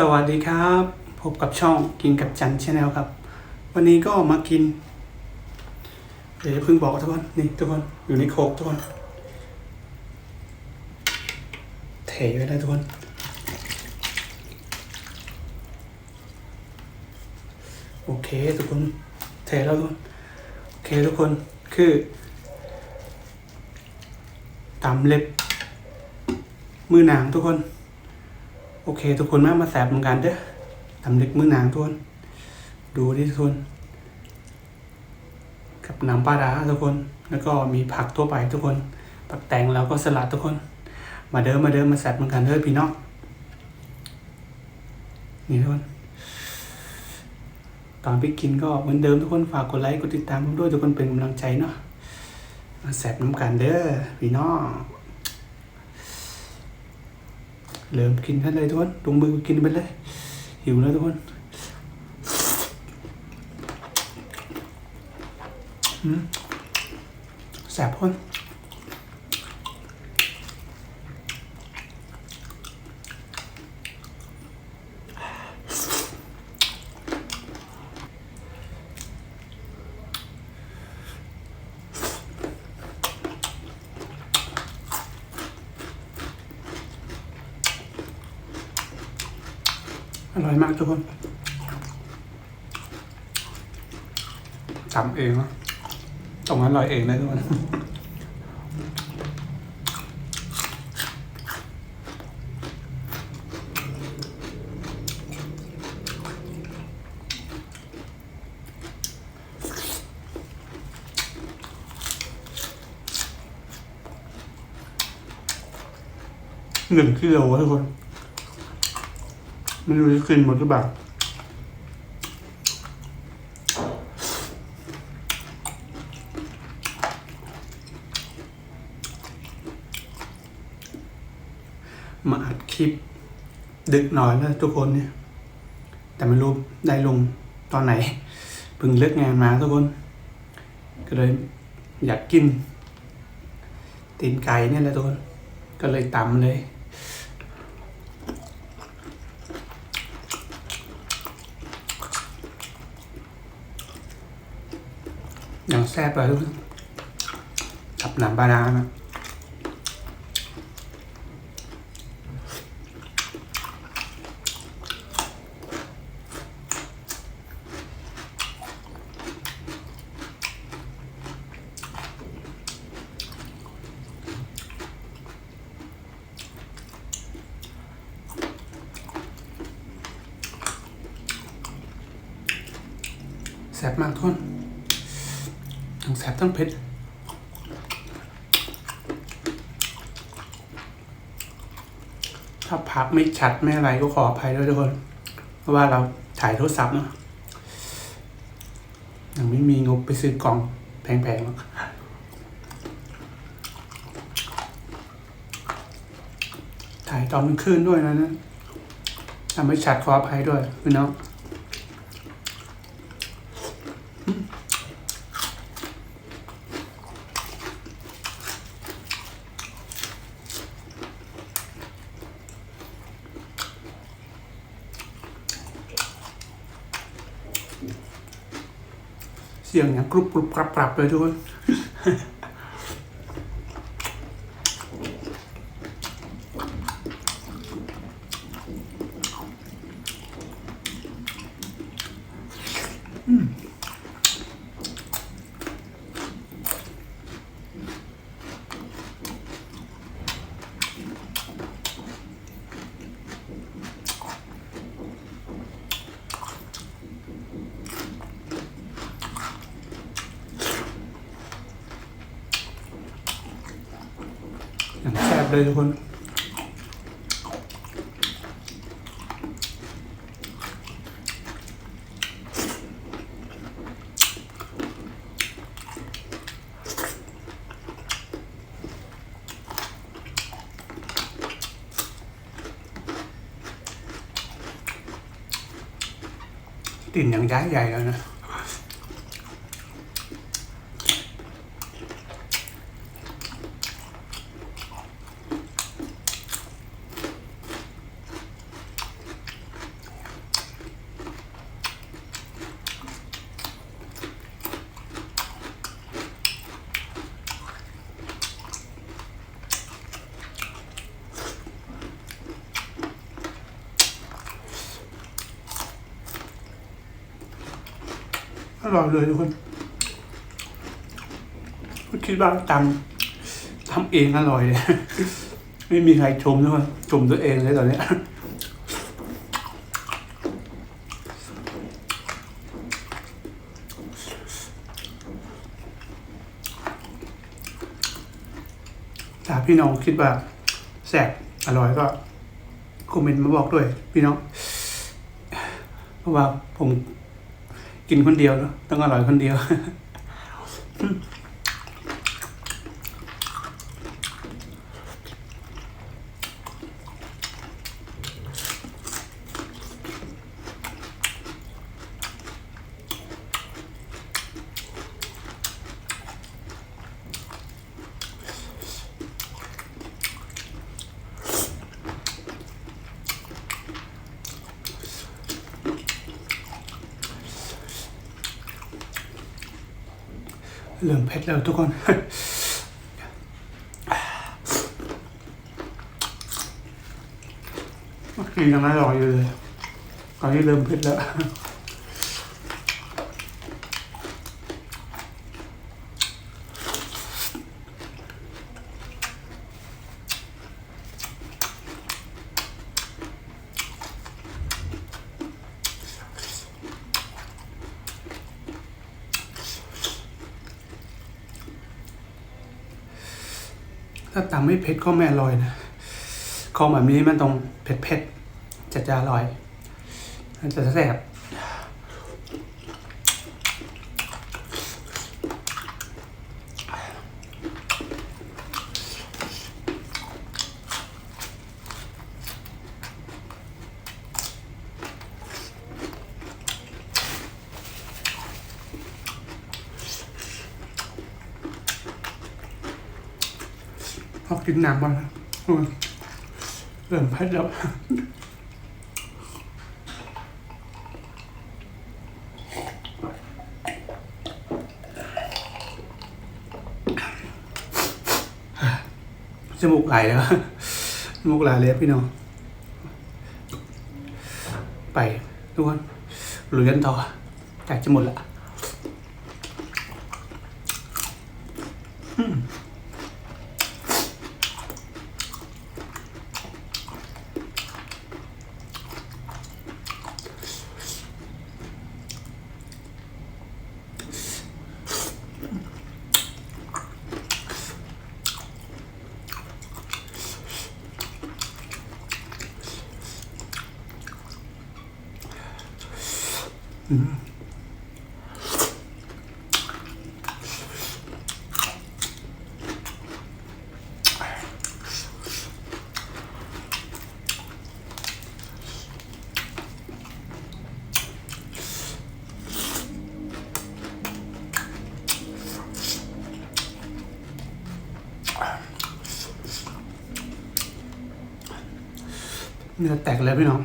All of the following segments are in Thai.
สวัสดีครับ พบกับช่องกินกับจันชาแนลครับ วันนี้ก็มากิน เดี๋ยวเพิ่งบอกทุกคนนี่ทุกคนอยู่ในโคกทุกคนเทไว้ได้ทุกคน โอเคทุกคนเทแล้วทุกคน โอเคทุกคนคือตำเล็บ มือหนางทุกคน โอเค ทุกคนมามาแสบเหมือนกันเด้อทำเล็กมือนางทุกคน ดูดิทุกคน กับน้ำปลาร้าทุกคน แล้วก็มีผักทั่วไปทุกคน ผักแตงแล้วก็สลัดทุกคน มาเดิมมาเดิมมาแสบเหมือนกันเด้อพี่น้อง นี่ทุกคน ตอนไปกินก็เหมือนเดิมทุกคนฝากกดไลค์กดติดตามผมด้วยทุกคนเป็นกำลังใจเนาะมาแสบน้ำกันเด้อพี่น้อง เริ่มกินกันเลยทุกคนลงมือกินไปเลย หิวแล้วทุกคนแสบพ้น อร่อยมากทุกคนทำเองนะต้องอร่อยเองนะทุกคนหนึ่งกิโลทุกคน ไม่รู้จะกินหมดหรือเปล่ามาอัดคลิป ดึกหน่อยแล้วทุกคนเนี่ย แต่ไม่รู้ได้ลงตอนไหนเพิ่งเลิกงานมาทุกคน ก็เลยอยากกินตีนไก่เนี่ยแหละทุกคน ก็เลยตำเลย อย่าง แซ่บเลยทุกคนกับหนังบานานะแซ่บมากทุกคน แซ่บทั้งเผ็ดถ้าพักไม่ชัดไม่อะไรก็ขออภัยด้วยทุกคน เพราะว่าเราถ่ายโทรศัพท์เนาะยังไม่มีงบไปซื้อกล่องแพงๆหรอกถ่ายตอนกลางคืนด้วยนะนะทำไม่ชัดขออภัยด้วยพี่น้อง สียงอย่างกรุบกรุบกรับกรับเลยทุกคน อย่างแซ่บเลยทุกคนติ่นอย่างย้ายใหญ่แล้วนะ อร่อยเลยทุกคนคิดว่าตำทำเองอร่อยเลยไม่มีใครชมทุกคนชมตัวเองเลยตอนนี้ถ้าพี่น้องคิดว่าแซ่บอร่อยก็คอมเมนต์มาบอกด้วย พี่น้อง เพราะว่าผม กินคนเดียวเนาะต้องอร่อยคนเดียว เริ่มเผ็ดแล้วทุกคนกินอกี้ยังอร่อยอยู่เลยตอนนี้เริ่มเผ็ดแล้ว ถ้าตำไม่เผ็ดก็ไม่อร่อยนะของแบบนี้มันต้องเผ็ดเผ็ดๆจะจะอร่อยมันจะแซ่บ กินน้ำบ้างนะเริ่มเผ็ดแล้วจมูกไหลแล้วจมูกไหลเลยพี่น้อง ไปทุกคนลุยกันต่อใกล้จะหมดละอื เนื้อแตกแล้วพี่น้อง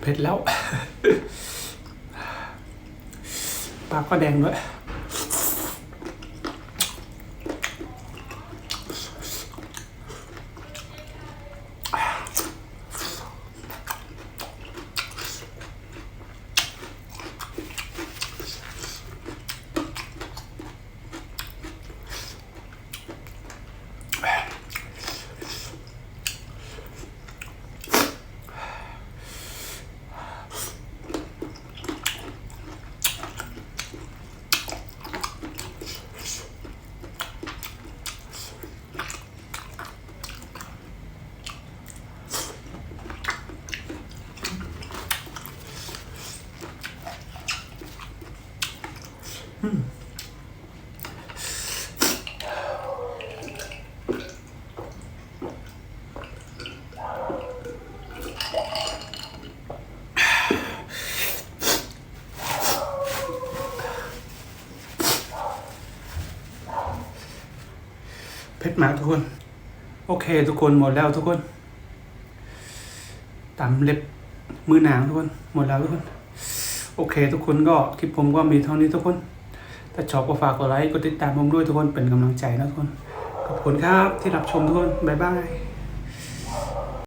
เผ็ดแล้ว ปาก็แดงด้วย เผ็ดมากทุกคน โอเค ทุกคนหมดแล้วทุกคนตำเล็บมือหนาวทุกคน หมดแล้วทุกคน โอเค ทุกคนก็คลิปผมก็มีเท่านี้ทุกคน ถ้าชอบก็ฝากกดไลค์กดติดตามผมด้วยทุกคนเป็นกำลังใจนะทุกคน ขอบคุณครับที่รับชมทุกคน บ๊ายบาย